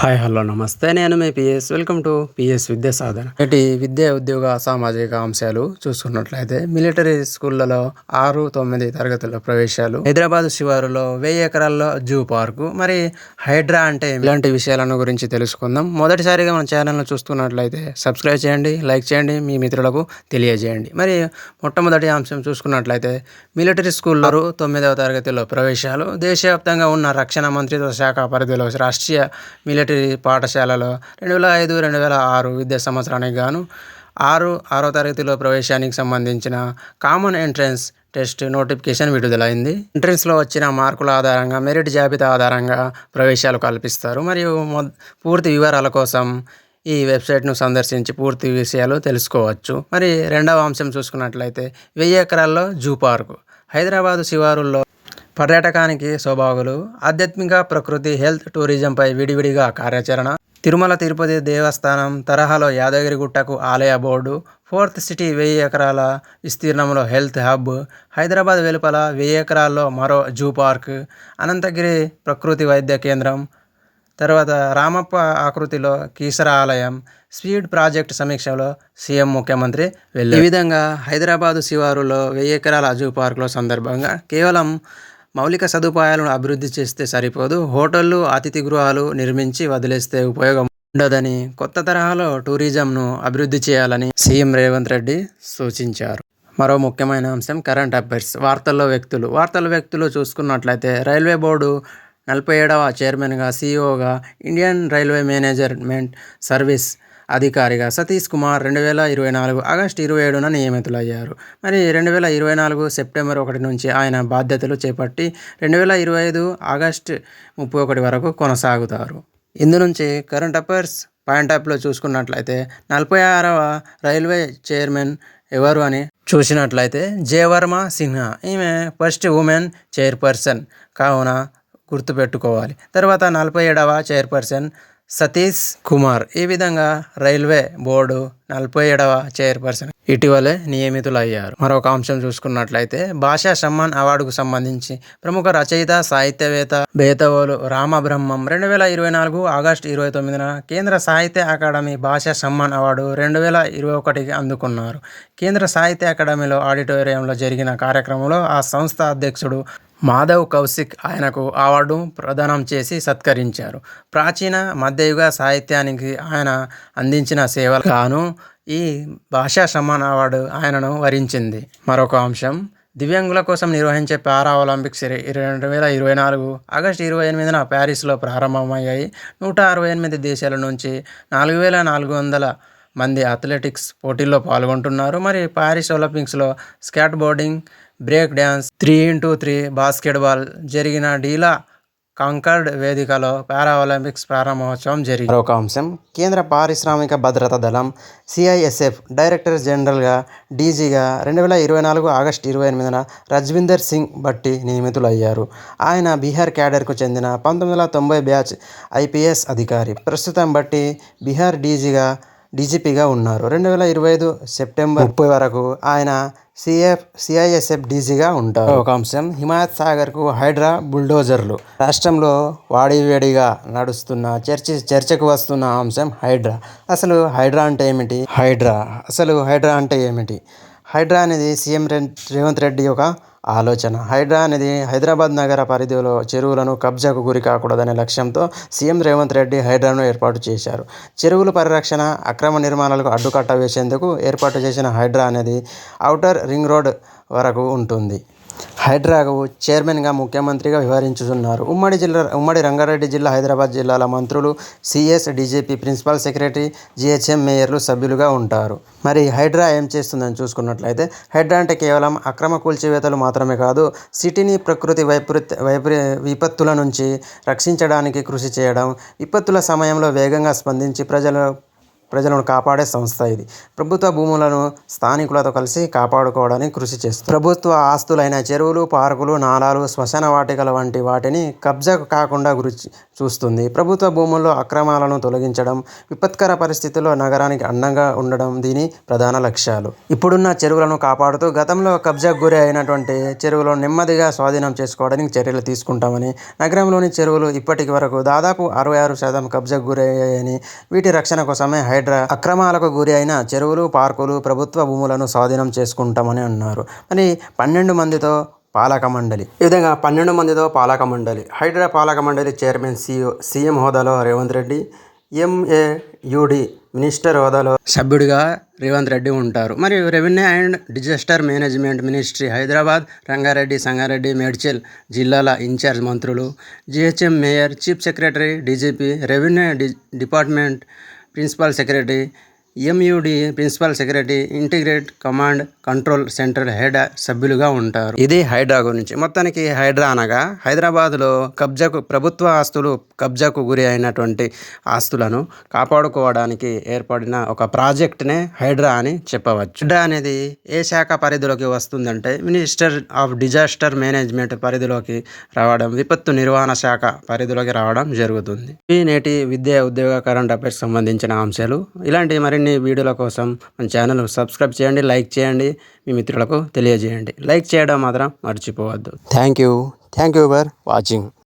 Hi hello namaste. నేను మీ PS. Welcome to PS Vidya Sadhana. నేటి విద్యా ఉద్యోగ సామాజిక అంశాలు చూసుకున్నట్లయితే మిలిటరీ స్కూళ్ళలో ఆరు తొమ్మిది తరగతుల ప్రవేశాలు హైదరాబాద్ శివారులో వెయ్యి ఎకరాల్లో జూ పార్కు. మరి హైడ్రా అంటే ఇలాంటి విషయాలను గురించి తెలుసుకుందాం. మొదటిసారిగా మన ఛానల్ను చూస్తున్నట్లయితే సబ్స్క్రైబ్ చేయండి లైక్ చేయండి మీ మిత్రులకు తెలియజేయండి. మరి మొట్టమొదటి అంశం చూసుకున్నట్లయితే మిలిటరీ స్కూల్లో తొమ్మిదవ తరగతిలో ప్రవేశాలు. దేశవ్యాప్తంగా ఉన్న రక్షణ మంత్రిత్వ శాఖ పరిధిలో రాష్ట్రీయ మిలిటరీ పాఠశాలలో రెండు వేల ఐదు రెండు వేల ఆరు విద్యా సంవత్సరానికి గాను ఆరు ఆరో తరగతిలో ప్రవేశానికి సంబంధించిన కామన్ ఎంట్రన్స్ టెస్ట్ నోటిఫికేషన్ విడుదలైంది. ఎంట్రన్స్లో వచ్చిన మార్కుల ఆధారంగా మెరిట్ జాబితా ఆధారంగా ప్రవేశాలు కల్పిస్తారు. మరియు మొ- పూర్తి వివరాల కోసం ఈ వెబ్సైట్ను సందర్శించి పూర్తి విషయాలు తెలుసుకోవచ్చు. మరి రెండవ అంశం చూసుకున్నట్లయితే వెయ్యి ఎకరాల్లో జూ పార్కు. హైదరాబాదు శివారుల్లో పర్యాటకానికి స్వభాగులు ఆధ్యాత్మిక ప్రకృతి హెల్త్ టూరిజంపై విడివిడిగా కార్యాచరణ. తిరుమల తిరుపతి దేవస్థానం తరహాలో యాదగిరిగుట్టకు ఆలయ బోర్డు ఫోర్త్ సిటీ వెయ్యి ఎకరాల విస్తీర్ణంలో హెల్త్ హబ్ హైదరాబాద్ వెలుపల వెయ్యి ఎకరాల్లో మరో జూ పార్క్ అనంతగిరి ప్రకృతి వైద్య కేంద్రం తర్వాత రామప్ప ఆకృతిలో కీసర ఆలయం స్పీడ్ ప్రాజెక్ట్ సమీక్షలో సీఎం ముఖ్యమంత్రి వెళ్ళారు ఈ విధంగా హైదరాబాదు శివారులో వెయ్యి ఎకరాల జూ పార్కులో సందర్భంగా కేవలం మౌలిక సదుపాయాలను అభివృద్ధి చేస్తే సరిపోదు. హోటళ్ళు అతిథి గృహాలు నిర్మించి వదిలేస్తే ఉపయోగం ఉండదని కొత్త తరహాలో టూరిజంను అభివృద్ధి చేయాలని సీఎం రేవంత్ రెడ్డి సూచించారు. మరో ముఖ్యమైన అంశం కరెంట్ అఫైర్స్ వార్తల్లో వ్యక్తులు. వార్తల వ్యక్తులు చూసుకున్నట్లయితే రైల్వే బోర్డు నలభై ఏడవ చైర్మన్గా సీఈఓగా ఇండియన్ రైల్వే మేనేజర్మెంట్ సర్వీస్ అధికారిగా సతీష్ కుమార్ రెండు వేల ఇరవై నాలుగు ఆగస్టు ఇరవై ఏడున నియమితులయ్యారు. మరి రెండు వేల ఇరవై నాలుగు సెప్టెంబర్ ఒకటి నుంచి ఆయన బాధ్యతలు చేపట్టి రెండు వేల ఇరవై ఐదు ఆగస్టు ముప్పై ఒకటి వరకు కొనసాగుతారు. ఇందు నుంచి కరెంట్ అఫైర్స్ పాయింట్ ఆఫ్లో చూసుకున్నట్లయితే నలభై ఆరవ రైల్వే చైర్మన్ ఎవరు అని చూసినట్లయితే జయవర్మ సిన్హా. ఈమె ఫస్ట్ ఉమెన్ చైర్పర్సన్ కావున గుర్తుపెట్టుకోవాలి. తర్వాత నలభై ఏడవ చైర్పర్సన్ సతీష్ కుమార్. ఈ విధంగా రైల్వే బోర్డు నలభై ఏడవ చైర్పర్సన్ ఇటీవలే నియమితులయ్యారు. మరొక అంశం చూసుకున్నట్లయితే భాషా సమ్మాన్ అవార్డుకు సంబంధించి ప్రముఖ రచయిత సాహిత్యవేత్త బేతవోలు రామబ్రహ్మం రెండు వేల ఇరవై నాలుగు ఆగస్టు ఇరవై తొమ్మిదిన కేంద్ర సాహిత్య అకాడమీ భాషా సమ్మాన్ అవార్డు రెండు వేల ఇరవై ఒకటికి అందుకున్నారు. కేంద్ర సాహిత్య అకాడమీలో ఆడిటోరియంలో జరిగిన కార్యక్రమంలో ఆ సంస్థ అధ్యక్షుడు మాధవ్ కౌశిక్ ఆయనకు అవార్డు ప్రదానం చేసి సత్కరించారు. ప్రాచీన మధ్యయుగ సాహిత్యానికి ఆయన అందించిన సేవలు గాను ఈ భాషా సమ్మాన్ అవార్డు ఆయనను వరించింది. మరొక అంశం దివ్యాంగుల కోసం నిర్వహించే పారా ఒలింపిక్స్ రెండు వేల ఇరవై నాలుగు ఆగస్టు ఇరవై ఎనిమిదిన ప్యారిస్లో ప్రారంభమయ్యాయి. నూట అరవై ఎనిమిది దేశాల నుంచి నాలుగు వేల నాలుగు వందల మంది అథ్లెటిక్స్ పోటీల్లో పాల్గొంటున్నారు. మరి ప్యారిస్ ఒలింపిక్స్లో skateboarding break dance three into three basketball జరిగిన డీలా కంకర్డ్ వేదికలో పారా ఒలింపిక్స్ ప్రారంభోత్సవం జరిగింది. మరొక అంశం కేంద్ర పారిశ్రామిక భద్రతా దళం సిఐఎస్ఎఫ్ డైరెక్టర్ జనరల్గా డీజీగా రెండు వేల ఇరవై నాలుగు ఆగస్టు ఇరవై ఎనిమిదిన రజ్వీందర్ సింగ్ భట్టి నియమితులయ్యారు. ఆయన బీహార్ క్యాడర్కు చెందిన పంతొమ్మిది వందల తొంభై బ్యాచ్ ఐపీఎస్ అధికారి. ప్రస్తుతం బట్టి బీహార్ డీజీగా డీజీపీగా ఉన్నారు. రెండు వేల ఇరవై ఐదు సెప్టెంబర్ ముప్పై వరకు ఆయన సిఎఫ్ సిఐఎస్ఎఫ్ డీజీగా ఉంటారు. ఒక అంశం హిమాయత్ సాగర్కు హైడ్రా బుల్డోజర్లు. రాష్ట్రంలో వాడివేడిగా నడుస్తున్న చర్చ చర్చకు వస్తున్న అంశం హైడ్రా. అసలు హైడ్రా అంటే ఏమిటి? హైడ్రా. అసలు హైడ్రా అంటే ఏమిటి? హైడ్రా అనేది సీఎం రేవంత్ రెడ్డి యొక్క ఆలోచన. హైడ్రా అనేది హైదరాబాద్ నగర పరిధిలో చెరువులను కబ్జాకు గురి కాకూడదనే లక్ష్యంతో సీఎం రేవంత్ రెడ్డి హైడ్రాను ఏర్పాటు చేశారు. చెరువుల పరిరక్షణ అక్రమ నిర్మాణాలకు అడ్డుకట్ట వేసేందుకు ఏర్పాటు చేసిన హైడ్రా అనేది ఔటర్ రింగ్ రోడ్ వరకు ఉంటుంది. హైడ్రాకు చైర్మన్గా ముఖ్యమంత్రిగా వ్యవహరించుతున్నారు. ఉమ్మడి జిల్లా ఉమ్మడి రంగారెడ్డి జిల్లా హైదరాబాద్ జిల్లాల మంత్రులు CS DGP principal secretary GHM మేయర్లు సభ్యులుగా ఉంటారు. మరి హైడ్రా ఏం చేస్తుందని చూసుకున్నట్లయితే హైడ్రా అంటే కేవలం అక్రమ కూల్చివేతలు మాత్రమే కాదు సిటీని ప్రకృతి వైపరీత వైపరీ విపత్తుల నుంచి రక్షించడానికి కృషి చేయడం విపత్తుల సమయంలో వేగంగా స్పందించి ప్రజల ప్రజలను కాపాడే సంస్థ ఇది. ప్రభుత్వ భూములను స్థానికులతో కలిసి కాపాడుకోవడానికి కృషి చేస్తుంది. ప్రభుత్వ ఆస్తులైన చెరువులు పార్కులు నాలాలు శ్మశాన వాటికల వంటి వాటిని కబ్జా కాకుండా గురి చూస్తుంది. ప్రభుత్వ భూముల్లో అక్రమాలను తొలగించడం విపత్కర పరిస్థితుల్లో నగరానికి అండంగా ఉండడం దీని ప్రధాన లక్ష్యాలు. ఇప్పుడున్న చెరువులను కాపాడుతూ గతంలో కబ్జాకు గురి అయినటువంటి చెరువులను నెమ్మదిగా స్వాధీనం చేసుకోవడానికి చర్యలు తీసుకుంటామని నగరంలోని చెరువులు ఇప్పటికి వరకు దాదాపు అరవై ఆరు శాతం కబ్జాకు గురయ్యాయని వీటి రక్షణ కోసమే హై హైడ్రా అక్రమాలకు గురి అయిన చెరువులు పార్కులు ప్రభుత్వ భూములను స్వాధీనం చేసుకుంటామని అన్నారు. మరి పన్నెండు మందితో పాలక మండలి. ఈ విధంగా పన్నెండు మందితో పాలక మండలి. హైడ్రా పాలక మండలి చైర్మన్ సీఓ సీఎం హోదాలో రేవంత్ రెడ్డి ఎంఏయుడి మినిస్టర్ హోదాలో సభ్యుడిగా రేవంత్ రెడ్డి ఉంటారు. మరియు revenue and disaster management ministry Hyderabad Rangareddy Sangareddy Medchal జిల్లాల ఇన్ఛార్జ్ మంత్రులు GHM mayor chief secretary DGP revenue department principal secretary MUD principal secretary integrate command control centre head సభ్యులుగా ఉంటారు. ఇది హైడ్రా గురించి. మొత్తానికి హైడ్రా అనగా హైదరాబాద్లో కబ్జాకు ప్రభుత్వ ఆస్తులు కబ్జాకు గురి అయినటువంటి ఆస్తులను కాపాడుకోవడానికి ఏర్పడిన ఒక ప్రాజెక్ట్నే హైడ్రా అని చెప్పవచ్చు. హైడ్రా అనేది ఏ శాఖ పరిధిలోకి వస్తుందంటే మినిస్టర్ ఆఫ్ డిజాస్టర్ మేనేజ్మెంట్ పరిధిలోకి రావడం విపత్తు నిర్వహణ శాఖ పరిధిలోకి రావడం జరుగుతుంది. ఈ నేటి విద్యా ఉద్యోగ కరెంట్ అఫైర్స్ సంబంధించిన అంశాలు ఇలాంటి మరి మరిన్ని వీడియోల కోసం మన ఛానల్ సబ్స్క్రైబ్ చేయండి లైక్ చేయండి మీ మిత్రులకు తెలియజేయండి. లైక్ చేయడం మాత్రం మర్చిపోవద్దు. Thank you thank you for watching